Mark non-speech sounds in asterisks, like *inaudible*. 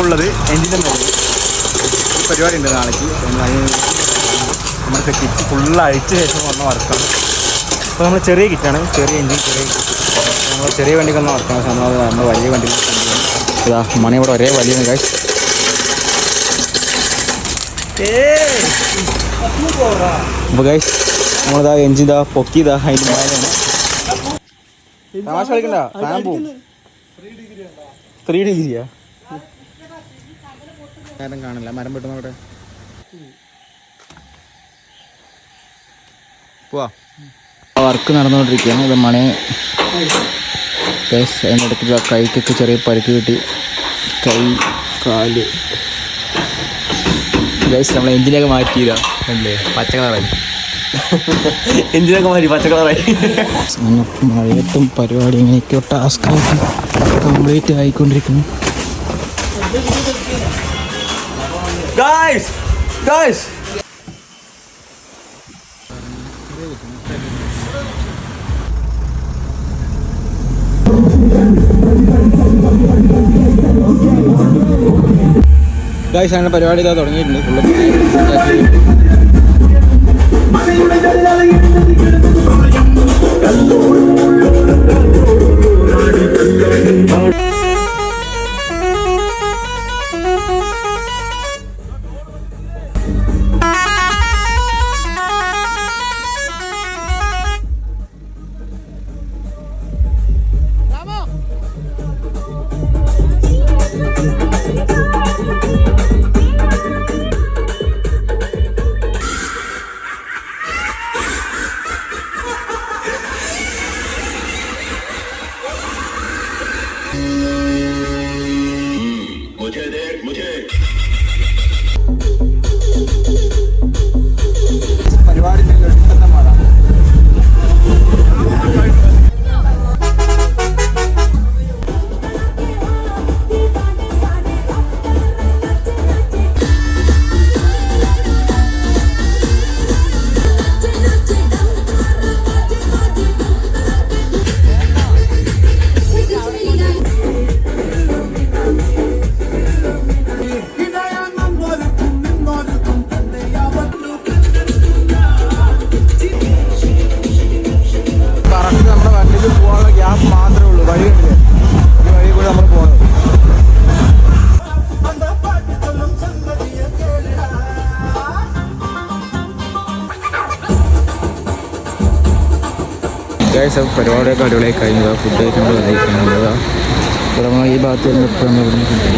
ഉള്ളത് എഞ്ചിന്റെ മേലെ പരിപാടി ഉണ്ട് നാളേക്ക്. നമ്മുടെ കിറ്റ് ഫുള്ള് അഴിച്ച ശേഷം വന്ന വർക്കാണ് അപ്പോൾ നമ്മൾ ചെറിയ കിറ്റാണ് ചെറിയ എഞ്ചിൻ ചെറിയ നമ്മൾ ചെറിയ വണ്ടിക്ക് വന്ന വർക്കാണ് പക്ഷേ നമ്മൾ നമ്മൾ വലിയ വണ്ടി മണി ഇവിടെ ഒരേ വലിയ ഗൈസ് അപ്പോൾ ഗൈസ് നമ്മളിതാ എഞ്ചിൻ ഇതാ പൊക്കിയതാ അതിന്റെ മേലെയാണ് തമാശ കളിക്കണ്ട താൻ ത്രീ ഡിഗ്രിയാ നേരം കാണില്ല. മരം വെട്ടുന്ന അവിടെ. പോവാ. വർക്ക് നടന്നുകൊണ്ടിരിക്കുകയാണ്. ഇത് മണി പേസ് അതിന്റെ ഇടയ്ക്ക് കൈക്കൊക്കെ ചെറിയ പരിക്ക് കിട്ടി. കൈ കാൽ. ഗൈസ് നമ്മൾ എഞ്ചിനൊക്കെ മാറ്റിയില്ല അല്ലേ? പച്ച കളറായി. *laughs* എഞ്ചിനൊക്കെ മാറ്റി പച്ച കളറായി. മഴയത്തും പരിപാടി ഇങ്ങനെയൊക്കെ ടാസ്ക് കംപ്ലീറ്റ് ആയിക്കൊണ്ടിരിക്കുന്നു. ഗൈസ് ഗൈസ് ഗായ്സ് അങ്ങനെ പരിപാടി ഇതാ തുടങ്ങിയിട്ടുണ്ട്. ഫുള്ള് Música ഗൈസ് അപ്പോൾ പരിപാടിയൊക്കെ അടിപൊളിയായി കഴിഞ്ഞത്. ഫുഡ് കഴിക്കുമ്പോൾ കഴിക്കുന്നത് ഈ ഭാഗത്ത് വരുമ്പോൾ നമ്മൾ ഫുഡ്